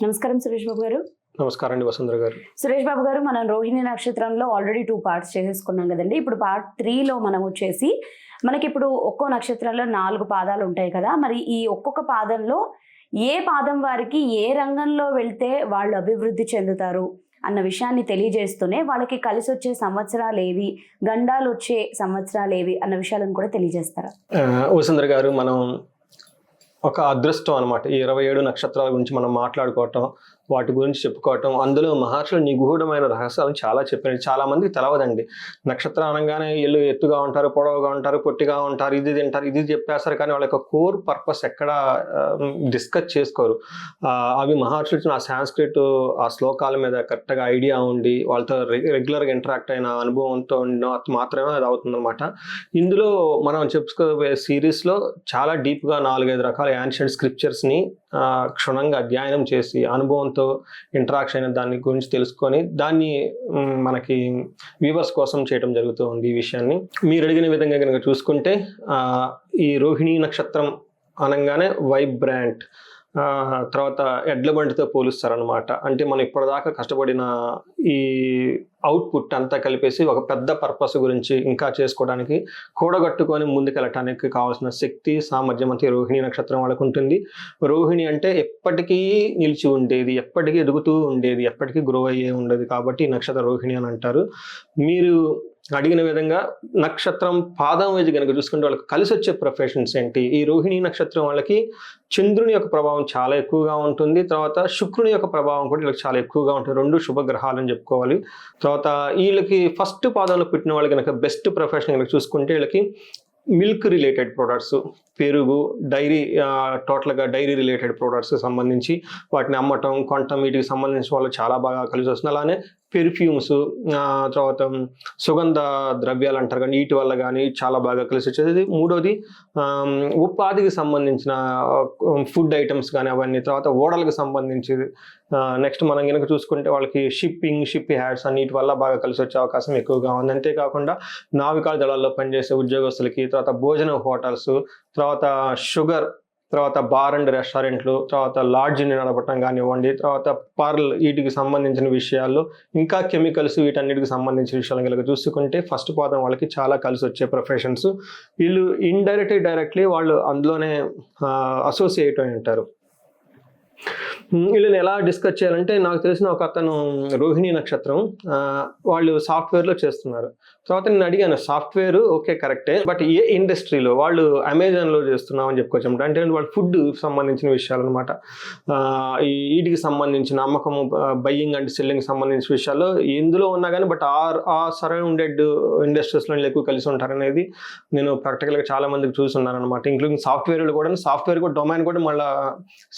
నమస్కారం సురేష్ బాబు గారు. నమస్కారం అండి వసుంధర గారు. సురేష్ బాబు గారు మనం రోహిణి నక్షత్రంలో ఆల్రెడీ టూ పార్ట్స్ చేసేసుకున్నాం కదండి. ఇప్పుడు పార్ట్ త్రీలో మనం వచ్చేసి మనకి ఇప్పుడు ఒక్కో నక్షత్రంలో నాలుగు పాదాలు ఉంటాయి కదా. మరి ఈ ఒక్కొక్క పాదంలో ఏ పాదం వారికి ఏ రంగంలో వెళ్తే వాళ్ళు అభివృద్ధి చెందుతారు అన్న విషయాన్ని తెలియజేస్తూనే వాళ్ళకి కలిసి వచ్చే సంవత్సరాలు ఏవి గండాలు వచ్చే సంవత్సరాలు ఏవి అన్న విషయాలను కూడా తెలియజేస్తారా? వసుంధర గారు మనం ఒక అదృష్టం అనమాట ఈ ఇరవై ఏడు నక్షత్రాల గురించి మనం మాట్లాడుకోవటం వాటి గురించి చెప్పుకోవటం అందులో మహర్షులు నిగూఢమైన రహస్యాలను చాలా చెప్పారు. చాలామందికి తెలవదండి. నక్షత్రం అనగానే వీళ్ళు ఎత్తుగా ఉంటారు పొడవుగా ఉంటారు పొట్టిగా ఉంటారు ఇది తింటారు ఇది చెప్పేస్తారు కానీ వాళ్ళ యొక్క కోర్ పర్పస్ ఎక్కడ డిస్కస్ చేసుకోరు. అవి మహర్షులు ఆ సాంస్క్రిట్ ఆ శ్లోకాల మీద కరెక్ట్గా ఐడియా ఉండి వాళ్ళతో రెగ్యులర్గా ఇంటరాక్ట్ అయిన అనుభవంతో ఉండడం మాత్రమే అది అవుతుందన్నమాట. ఇందులో మనం చెప్పుకోబోయే సిరీస్లో చాలా డీప్గా నాలుగైదు రకాల యాన్షియంట్ స్క్రిప్చర్స్ని క్షుణ్ణంగా అధ్యయనం చేసి అనుభవంతో ఇంటరాక్షన్ అయిన దాని గురించి తెలుసుకొని దాన్ని మనకి వ్యూవర్స్ కోసం చేయడం జరుగుతూ ఉంది ఈ విషయాన్ని. మీరు అడిగిన విధంగా కనుక చూసుకుంటే ఈ రోహిణీ నక్షత్రం అనగానే వైబ్రాంట్ తర్వాత ఎడ్ల బండితో పోలుస్తారనమాట అంటే మనం ఇప్పటిదాకా కష్టపడిన ఈ అవుట్పుట్ అంతా కలిపేసి ఒక పెద్ద పర్పస్ గురించి ఇంకా చేసుకోవడానికి కూడగట్టుకొని ముందుకెళ్ళటానికి కావాల్సిన శక్తి సామర్థ్యం అంతా రోహిణి నక్షత్రం వాళ్ళకు ఉంటుంది. రోహిణి అంటే ఎప్పటికీ నిలిచి ఉండేది ఎప్పటికీ ఎదుగుతూ ఉండేది ఎప్పటికీ గ్రో అయ్యే ఉండేది కాబట్టి నక్షత్ర రోహిణి అని అంటారు. మీరు అడిగిన విధంగా నక్షత్రం పాదం వేసి కనుక చూసుకుంటే వాళ్ళకి కలిసి వచ్చే ప్రొఫెషన్స్ ఏంటి? ఈ రోహిణి నక్షత్రం వాళ్ళకి చంద్రుని యొక్క ప్రభావం చాలా ఎక్కువగా ఉంటుంది. తర్వాత శుక్రుని యొక్క ప్రభావం కూడా వీళ్ళకి చాలా ఎక్కువగా ఉంటుంది. రెండు శుభగ్రహాలు అని చెప్పుకోవాలి. తర్వాత వీళ్ళకి ఫస్ట్ పాదంలో పుట్టిన వాళ్ళకి కనుక బెస్ట్ ప్రొఫెషన్ కనుక చూసుకుంటే వీళ్ళకి మిల్క్ రిలేటెడ్ ప్రొడక్ట్స్ పెరుగు డైరీ టోటల్గా డైరీ రిలేటెడ్ ప్రొడక్ట్స్ సంబంధించి వాటిని అమ్మటం కొనటం వీటికి సంబంధించిన వాళ్ళు చాలా బాగా కలిసి వస్తుంది. అలానే పెర్ఫ్యూమ్స్ తర్వాత సుగంధ ద్రవ్యాలు అంటారు కానీ వీటి వల్ల కానీ చాలా బాగా కలిసి వచ్చేది. మూడోది ఉపాధికి సంబంధించిన ఫుడ్ ఐటమ్స్ కానీ అవన్నీ తర్వాత ఓడలకు సంబంధించి నెక్స్ట్ మనం కనుక చూసుకుంటే వాళ్ళకి షిప్పింగ్ షిప్ హ్యాడ్స్ అన్నిటి వల్ల బాగా కలిసి వచ్చే అవకాశం ఎక్కువగా ఉంది. అంతేకాకుండా నావికా దళాల్లో పనిచేసే ఉద్యోగస్తులకి తర్వాత భోజన హోటల్స్ తర్వాత షుగర్ తర్వాత బార్ అండ్ రెస్టారెంట్లు తర్వాత లాడ్జ్ని నడపటం కానివ్వండి తర్వాత పార్ల్ వీటికి సంబంధించిన విషయాల్లో ఇంకా కెమికల్స్ వీటన్నిటికి సంబంధించిన విషయాలు కనుక చూసుకుంటే ఫస్ట్ పాదం వాళ్ళకి చాలా కలిసి వచ్చే ప్రొఫెషన్స్. వీళ్ళు ఇండైరెక్ట్లీ డైరెక్ట్లీ వాళ్ళు అందులోనే అసోసియేట్ అయి ఉంటారు. వీళ్ళని ఎలా డిస్కస్ చేయాలంటే నాకు తెలిసిన ఒక అతను రోహిణి నక్షత్రం వాళ్ళు సాఫ్ట్వేర్లో చేస్తున్నారు. తర్వాత నేను అడిగాను సాఫ్ట్వేర్ ఓకే కరెక్టే బట్ ఏ ఇండస్ట్రీలో? వాళ్ళు అమెజాన్లో చేస్తున్నామని చెప్పుకోవచ్చు అంటే వాళ్ళు ఫుడ్ సంబంధించిన విషయాలు అనమాట ఈ వీటికి సంబంధించిన అమ్మకం బయ్యింగ్ అండ్ సెల్లింగ్ సంబంధించిన విషయాల్లో ఎందులో ఉన్నా కానీ బట్ ఆ ఆ సరౌండెడ్ ఇండస్ట్రీస్లో ఎక్కువ కలిసి ఉంటారనేది నేను ప్రాక్టికల్గా చాలా మందికి చూస్తున్నాను అనమాట. ఇంక్లూడింగ్ సాఫ్ట్వేర్లు కూడా సాఫ్ట్వేర్ కూడా డొమైన్ కూడా మళ్ళీ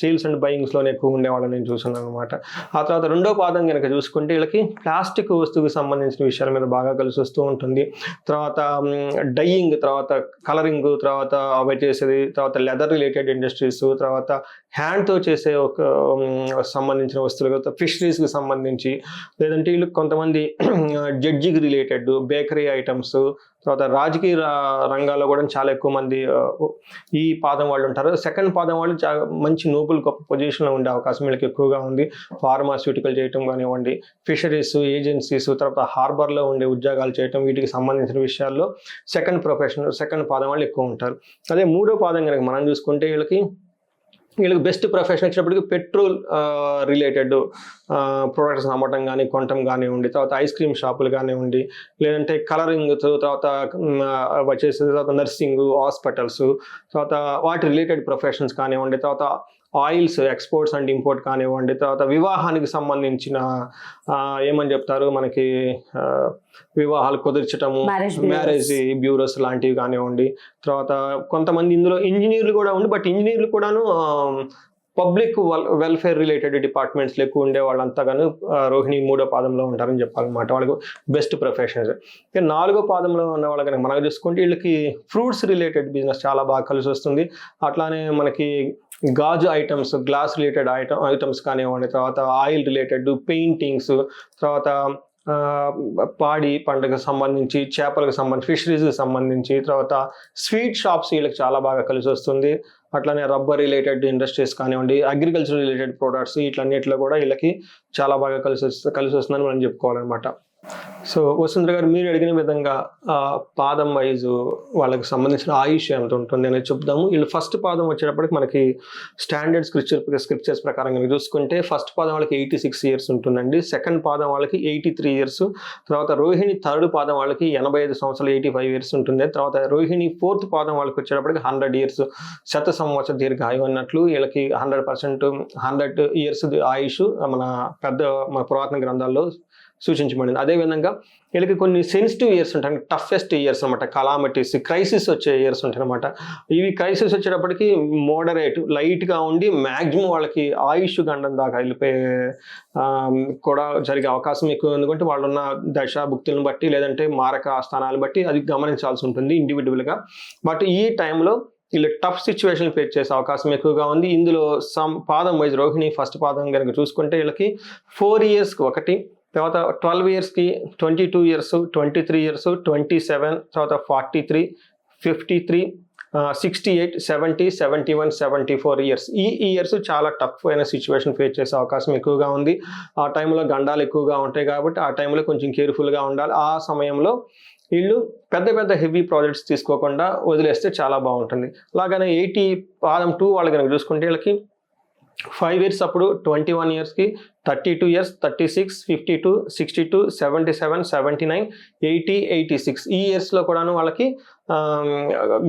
సేల్స్ అండ్ బయింగ్స్లోనే ఎక్కువ ఉండేవాళ్ళని నేను చూస్తున్నాను అనమాట. ఆ తర్వాత రెండో పాదం కనుక చూసుకుంటే వీళ్ళకి ప్లాస్టిక్ వస్తువుకి సంబంధించిన విషయాల మీద బాగా కలిసి వస్తూ ఉంటుంది తర్వాత డైయింగ్ తర్వాత కలరింగ్ తర్వాత అవి చేసేది తర్వాత లెదర్ రిలేటెడ్ ఇండస్ట్రీస్ తర్వాత హ్యాండ్తో చేసే ఒక సంబంధించిన వస్తువులు ఫిషరీస్కి సంబంధించి లేదంటే వీళ్ళు కొంతమంది జడ్జికి రిలేటెడ్ బేకరీ ఐటమ్స్ తర్వాత రాజకీయ రంగాల్లో కూడా చాలా ఎక్కువ మంది ఈ పాదం వాళ్ళు ఉంటారు. సెకండ్ పాదం వాళ్ళు చాలా మంచి నోబుల్ గొప్ప పొజిషన్లో ఉండే అవకాశం వీళ్ళకి ఎక్కువగా ఉంది. ఫార్మాస్యూటికల్ చేయటం కానివ్వండి ఫిషరీస్ ఏజెన్సీస్ తర్వాత హార్బర్లో ఉండే ఉద్యోగాలు చేయటం వీటికి సంబంధించిన విషయాల్లో సెకండ్ ప్రొఫెషన్ సెకండ్ పాదం వాళ్ళు ఎక్కువ ఉంటారు. అదే మూడో పాదం కనుక మనం చూసుకుంటే వీళ్ళకి వీళ్ళకి బెస్ట్ ప్రొఫెషన్ వచ్చినప్పటికకి పెట్రోల్ రిలేటెడ్ ప్రొడక్ట్స్ అమ్మటం కానీ కొనటం కానివ్వండి తర్వాత ఐస్ క్రీమ్ షాపులు కానివ్వండి లేదంటే కలరింగ్ తర్వాత వచ్చేసి తర్వాత నర్సింగ్ హాస్పిటల్స్ తర్వాత వాటి రిలేటెడ్ ప్రొఫెషన్స్ కానివ్వండి తర్వాత ఆయిల్స్ ఎక్స్పోర్ట్స్ అండ్ ఇంపోర్ట్ కానివ్వండి తర్వాత వివాహానికి సంబంధించిన ఏమని చెప్తారు మనకి వివాహాలు కుదిర్చటము. మ్యారేజ్ బ్యూరోస్ లాంటివి కానివ్వండి తర్వాత కొంతమంది ఇందులో ఇంజనీర్లు కూడా ఉండి బట్ ఇంజనీర్లు కూడాను పబ్లిక్ వెల్ఫేర్ రిలేటెడ్ డిపార్ట్మెంట్స్ ఎక్కువ ఉండే వాళ్ళంతాగాను ఆ, రోహిణి మూడో పాదంలో ఉంటారని చెప్పాలన్నమాట. వాళ్ళకి బెస్ట్ ప్రొఫెషనల్స్ ఇక నాలుగో పాదంలో ఉన్న వాళ్ళకి కనుక మనం చూసుకుంటే వీళ్ళకి ఫ్రూట్స్ రిలేటెడ్ బిజినెస్ చాలా బాగా కలిసి వస్తుంది. అట్లానే మనకి గాజు items glass related item items కానివ్వండి తర్వాత ఆయిల్ రిలేటెడ్ పెయింటింగ్స్ తర్వాత పాడి పంటకు సంబంధించి చేపలకు సంబంధించి ఫిషరీస్కి సంబంధించి తర్వాత స్వీట్ షాప్స్ వీళ్ళకి చాలా బాగా కలిసి వస్తుంది. అట్లానే రబ్బర్ రిలేటెడ్ ఇండస్ట్రీస్ కానివ్వండి అగ్రికల్చర్ రిలేటెడ్ ప్రొడక్ట్స్ ఇట్లన్నిటిలో కూడా వీళ్ళకి చాలా బాగా కలిసి వస్తు కలిసి వస్తుందని మనం చెప్పుకోవాలన్నమాట. సో వసుంధర గారు మీరు అడిగిన విధంగా ఆ, పాదం వైజ్ వాళ్ళకి సంబంధించిన ఆయుష్ ఎంత ఉంటుంది అనేది చెప్దాము. వీళ్ళు ఫస్ట్ పాదం వచ్చేటప్పటికి మనకి స్టాండర్డ్ స్క్రిప్చర్ స్క్రిప్చర్స్ ప్రకారం కనుక చూసుకుంటే ఫస్ట్ పాదం వాళ్ళకి ఎయిటీ సిక్స్ ఇయర్స్ ఉంటుందండి. సెకండ్ పాదం వాళ్ళకి ఎయిటీ త్రీ ఇయర్స్. తర్వాత రోహిణి థర్డ్ పాదం వాళ్ళకి ఎనభై ఐదు సంవత్సరాలు ఎయిటీ ఫైవ్ ఇయర్స్ ఉంటుంది. తర్వాత రోహిణి ఫోర్త్ పాదం వాళ్ళకి వచ్చేటప్పటికి హండ్రెడ్ ఇయర్స్. శత సంవత్సర దీర్ఘాయు అన్నట్లు వీళ్ళకి హండ్రెడ్ పర్సెంట్ హండ్రెడ్ ఇయర్స్ ఆయుష్ మన పెద్ద మన పురాతన గ్రంథాల్లో సూచించబడింది. అదేవిధంగా వీళ్ళకి కొన్ని సెన్సిటివ్ ఇయర్స్ ఉంటాయి. టఫెస్ట్ ఇయర్స్ అనమాట కలామిటీస్ క్రైసిస్ వచ్చే ఇయర్స్ ఉంటాయి అనమాట ఇవి క్రైసిస్ వచ్చేటప్పటికి మోడరేట్ లైట్గా ఉండి మ్యాక్సిమం వాళ్ళకి ఆయుష్ గండం దాకా వెళ్ళిపోయే కూడా జరిగే అవకాశం ఎక్కువ. ఎందుకంటే వాళ్ళు ఉన్న దశ భుక్తులను బట్టి లేదంటే మారక స్థానాలు బట్టి అది గమనించాల్సి ఉంటుంది ఇండివిజువల్గా బట్ ఈ టైంలో వీళ్ళు టఫ్ సిచ్యువేషన్ ఫేస్ చేసే అవకాశం ఎక్కువగా ఉంది. ఇందులో సమ్ పాదం వైజ్ రోహిణి ఫస్ట్ పాదం కనుక చూసుకుంటే వీళ్ళకి ఫోర్ ఇయర్స్కి ఒకటి తర్వాత ట్వెల్వ్ ఇయర్స్కి twenty two years twenty three years twenty seven తర్వాత forty three fifty three sixty eight seventy seventy one seventy four years. ఈ ఇయర్స్ చాలా టఫ్ అయిన సిచ్యువేషన్ ఫేస్ చేసే అవకాశం ఎక్కువగా ఉంది. ఆ టైంలో గండాలు ఎక్కువగా ఉంటాయి కాబట్టి ఆ టైంలో కొంచెం కేర్ఫుల్గా ఉండాలి. ఆ సమయంలో వీళ్ళు పెద్ద పెద్ద హెవీ ప్రాజెక్ట్స్ తీసుకోకుండా వదిలేస్తే చాలా బాగుంటుంది. అలాగనే ఎయిటీ పాదం టూ వాళ్ళు కనుక చూసుకుంటే వీళ్ళకి ఫైవ్ ఇయర్స్ అప్పుడు ట్వంటీ వన్ ఇయర్స్కి thirty two years thirty six fifty two sixty two seventy seven seventy nine eighty eighty six. ఈ ఇయర్స్లో కూడాను వాళ్ళకి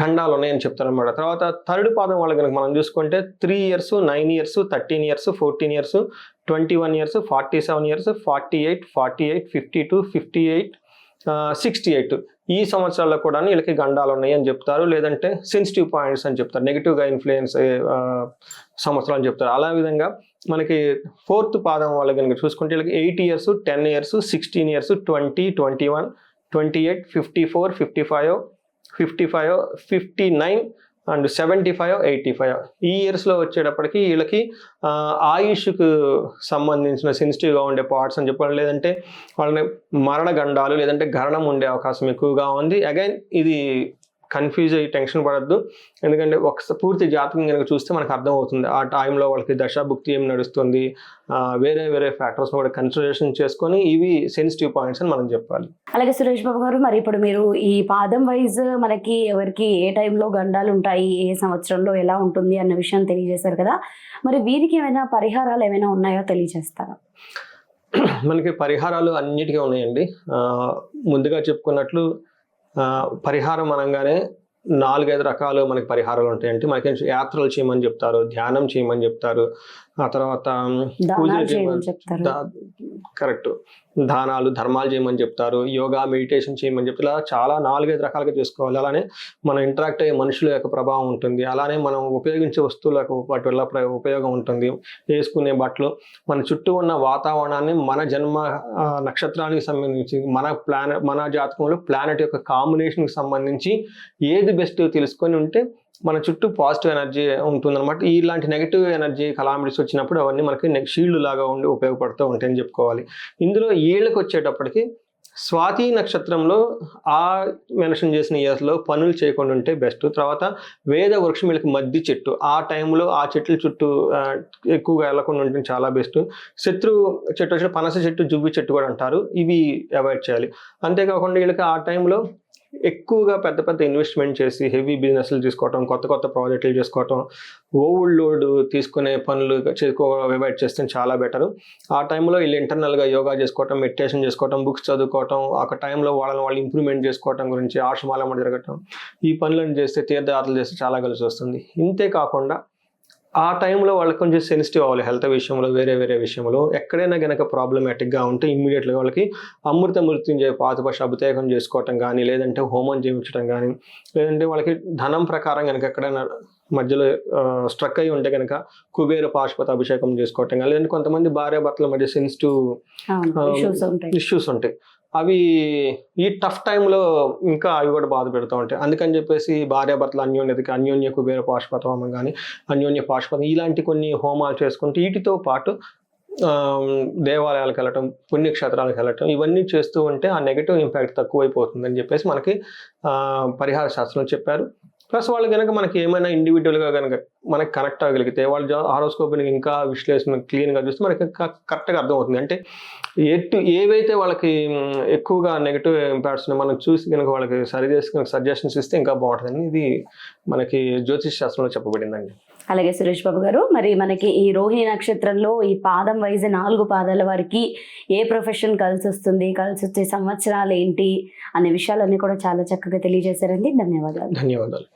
గండాలు ఉన్నాయని చెప్తారు అనమాట తర్వాత థర్డ్ పాదం వాళ్ళకి కనుక మనం చూసుకుంటే three years nine years thirteen years fourteen years twenty one years forty seven years forty eight forty eight fifty two fifty eight sixty eight. ఈ సంవత్సరాల్లో కూడా వీళ్ళకి గండాలు ఉన్నాయి అని చెప్తారు లేదంటే సెన్సిటివ్ పాయింట్స్ అని చెప్తారు. నెగిటివ్గా ఇన్ఫ్లుయెన్స్ సంవత్సరాలు అని చెప్తారు. అలా విధంగా మనకి ఫోర్త్ పాదం వాళ్ళు కనుక చూసుకుంటే వీళ్ళకి eight years ten years sixteen years twenty twenty one twenty eight fifty four fifty five fifty five fifty nine and seventy five eighty five. ఈ ఇయర్స్లో వచ్చేటప్పటికి వీళ్ళకి ఆయుష్కు సంబంధించిన సెన్సిటివ్గా ఉండే పార్ట్స్ అని చెప్పడం లేదంటే వాళ్ళని మరణ గండాలు లేదంటే గరణం ఉండే అవకాశం ఎక్కువగా ఉంది. అగైన్ ఇది కన్ఫ్యూజ్ అయ్యి టెన్షన్ పడద్దు. ఎందుకంటే ఒక పూర్తి జాతకం కనుక చూస్తే మనకు అర్థం అవుతుంది ఆ టైంలో వాళ్ళకి దశాభుక్తి ఏం నడుస్తుంది వేరే వేరే ఫ్యాక్టర్స్ కూడా కన్సిడరేషన్ చేసుకొని ఇవి సెన్సిటివ్ పాయింట్స్ అని మనం చెప్పాలి. అలాగే సురేష్ బాబు గారు మరి ఇప్పుడు మీరు ఈ పాదం వైజ్ మనకి ఎవరికి ఏ టైంలో గండాలు ఉంటాయి ఏ సంవత్సరంలో ఎలా ఉంటుంది అన్న విషయం తెలియజేశారు కదా. మరి వీరికి ఏమైనా పరిహారాలు ఏమైనా ఉన్నాయో తెలియజేస్తారా? మనకి పరిహారాలు అన్నిటికీ ఉన్నాయండి. ముందుగా చెప్పుకున్నట్లు పరిహారం అనగానే నాలుగైదు రకాలు మనకి పరిహారాలు ఉంటాయంటే మనకి యాత్రలు చేయమని చెప్తారు ధ్యానం చేయమని చెప్తారు ఆ తర్వాత కరెక్ట్. దానాలు ధర్మాలు చేయమని చెప్తారు యోగా మెడిటేషన్ చేయమని చెప్తారు. ఇలా చాలా నాలుగైదు రకాలుగా చేసుకోవాలి. అలానే మనం ఇంటరాక్ట్ అయ్యే మనుషుల యొక్క ప్రభావం ఉంటుంది. అలానే మనం ఉపయోగించే వస్తువులకు వాటి వల్ల ఉపయోగం ఉంటుంది. వేసుకునే బట్టలు మన చుట్టూ ఉన్న వాతావరణాన్ని మన జన్మ నక్షత్రానికి సంబంధించి మన ప్లాన మన జాతకంలో ప్లానెట్ యొక్క కాంబినేషన్కి సంబంధించి ఏది బెస్ట్ తెలుసుకొని ఉంటే మన చుట్టూ పాజిటివ్ ఎనర్జీ ఉంటుందన్నమాట. ఇలాంటి నెగిటివ్ ఎనర్జీ కలామిటీస్ వచ్చినప్పుడు అవన్నీ మనకి షీల్డ్ లాగా ఉండి ఉపయోగపడుతూ ఉంటాయని చెప్పుకోవాలి. ఇందులో ఏళ్ళకి వచ్చేటప్పటికి స్వాతి నక్షత్రంలో ఆ మెన్షన్ చేసిన ఇయర్స్లో పనులు చేయకుండా ఉంటే బెస్ట్. తర్వాత వేద వృక్షం మధ్య మద్ది చెట్టు. ఆ టైంలో ఆ చెట్ల చుట్టూ ఎక్కువగా వెళ్ళకుండా ఉంటే చాలా బెస్ట్. శత్రు చెట్టు వచ్చిన పనస చెట్టు జువ్వి చెట్టు కూడా అంటారు. ఇవి అవాయిడ్ చేయాలి. అంతేకాకుండా వీళ్ళకి ఆ టైంలో ఎక్కువగా పెద్ద పెద్ద ఇన్వెస్ట్మెంట్ చేసి హెవీ బిజినెస్లు తీసుకోవటం కొత్త కొత్త ప్రాజెక్టులు చేసుకోవటం ఓవర్ లోడ్ తీసుకునే పనులు చేసుకో అవాయిడ్ చేస్తే చాలా బెటర్ ఆ టైంలో వీళ్ళు ఇంటర్నల్గా యోగా చేసుకోవటం మెడిటేషన్ చేసుకోవటం బుక్స్ చదువుకోవటం ఒక టైంలో వాళ్ళని వాళ్ళు ఇంప్రూవ్మెంట్ చేసుకోవటం గురించి ఆశ్రమాల జరగటం ఈ పనులను చేస్తే తీర్థయాత్రలు చేస్తే చాలా కలిసి వస్తుంది. ఇంతే కాకుండా ఆ టైంలో వాళ్ళకి కొంచెం సెన్సిటివ్ అవ్వాలి హెల్త్ విషయంలో వేరే వేరే విషయంలో. ఎక్కడైనా కనుక ప్రాబ్లమాటిక్గా ఉంటే ఇమ్మీడియట్గా వాళ్ళకి అమృత మృత్యుంజయ పాతపశ అభిషేకం చేసుకోవటం కానీ లేదంటే హోమం చేయించడం కానీ లేదంటే వాళ్ళకి ధనం ప్రకారం కనుక ఎక్కడైనా మధ్యలో స్ట్రక్ అయి ఉంటే కనుక కుబేర పాశుపత అభిషేకం చేసుకోవటం కానీ లేదంటే కొంతమంది భార్య భర్తల మధ్య సెన్సిటివ్ ఇష్యూస్ ఉంటాయి. అవి ఈ టఫ్ టైంలో ఇంకా అవి కూడా బాధ పెడుతూ ఉంటాయి. అందుకని చెప్పేసి భార్యాభర్తలు అన్యోన్యతకి అన్యోన్య కుబేర పాశుపత హోమం కానీ అన్యోన్య పాశుపతం ఇలాంటి కొన్ని హోమాలు చేసుకుంటూ వీటితో పాటు దేవాలయాలకు వెళ్ళటం పుణ్యక్షేత్రాలకు వెళ్ళటం ఇవన్నీ చేస్తూ ఉంటే ఆ నెగిటివ్ ఇంపాక్ట్ తక్కువైపోతుందని చెప్పేసి మనకి పరిహార శాస్త్రం చెప్పారు. ప్లస్ వాళ్ళు కనుక మనకి ఏమైనా ఇండివిజువల్గా కనుక మనకి కనెక్ట్ అవ్వగలిగితే వాళ్ళ హారోస్కోప్ని ఇంకా విశ్లేషణ క్లీన్గా చూస్తే మనకి కరెక్ట్గా అర్థమవుతుంది. అంటే ఎటు ఏవైతే వాళ్ళకి ఎక్కువగా నెగిటివ్ ఇంపాక్ట్స్ మనం చూసి కనుక వాళ్ళకి సరి చేసి కనుక సజెషన్స్ ఇస్తే ఇంకా బాగుంటుందని ఇది మనకి జ్యోతిష్ శాస్త్రంలో చెప్పబడిందండి. అలాగే సురేష్ బాబు గారు. మరి మనకి ఈ రోహిణి నక్షత్రంలో ఈ పాదం వైజ్ నాలుగు పాదాల వారికి ఏ ప్రొఫెషన్ కలిసి వస్తుంది కలిసి వచ్చే సంవత్సరాలు ఏంటి అనే విషయాలన్నీ కూడా చాలా చక్కగా తెలియజేశారండి. ధన్యవాదాలు. ధన్యవాదాలు.